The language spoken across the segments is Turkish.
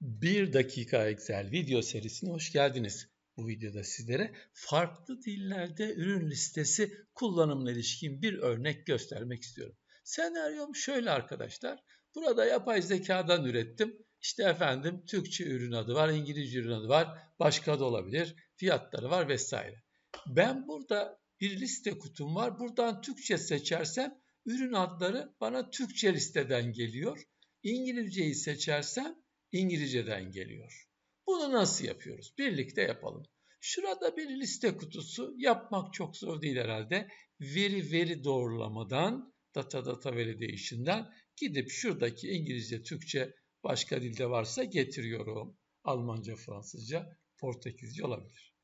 1 dakika Excel video serisine hoş geldiniz. Bu videoda sizlere farklı dillerde ürün listesi kullanımına ilişkin bir örnek göstermek istiyorum. Senaryom şöyle arkadaşlar. Burada yapay zekadan ürettim. İşte efendim Türkçe ürün adı var, İngilizce ürün adı var, başka da olabilir, fiyatları var vesaire. Ben burada bir liste kutum var. Buradan Türkçe seçersem ürün adları bana Türkçe listeden geliyor. İngilizceyi seçersem İngilizceden geliyor. Bunu nasıl yapıyoruz? Birlikte yapalım. Şurada bir liste kutusu yapmak çok zor değil herhalde. Veri veri doğrulamadan data data validation'dan gidip şuradaki İngilizce, Türkçe başka dilde varsa getiriyorum. Almanca, Fransızca, Portekizce olabilir.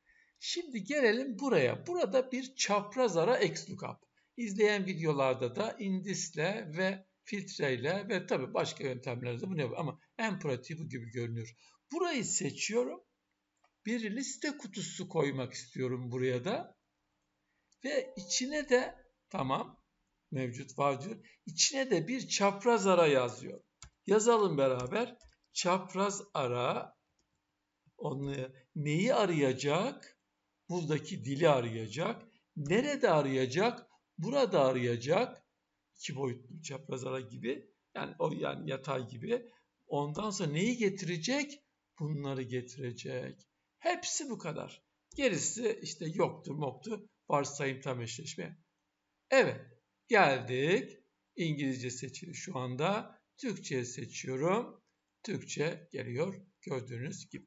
Şimdi gelelim buraya. Burada bir çapraz ara XLOOKUP. İzleyen videolarda da indisle ve filtreyle ve tabii başka yöntemlerde bu ne ama en pratiği bu gibi görünüyor. Burayı seçiyorum. Bir liste kutusu koymak istiyorum buraya da. Ve içine de tamam mevcut var diyor. İçine de bir çapraz ara yazıyor. Yazalım beraber. Çapraz ara onu neyi arayacak? Buradaki dili arayacak. Nerede arayacak? Burada arayacak iki boyutlu çapraz ara gibi yani o yani yatay gibi. Ondan sonra neyi getirecek? Bunları getirecek. Hepsi bu kadar. Gerisi işte yoktur moktur. Varsayım tam eşleşme. Evet geldik. İngilizce seçili şu anda. Türkçe seçiyorum. Türkçe geliyor gördüğünüz gibi.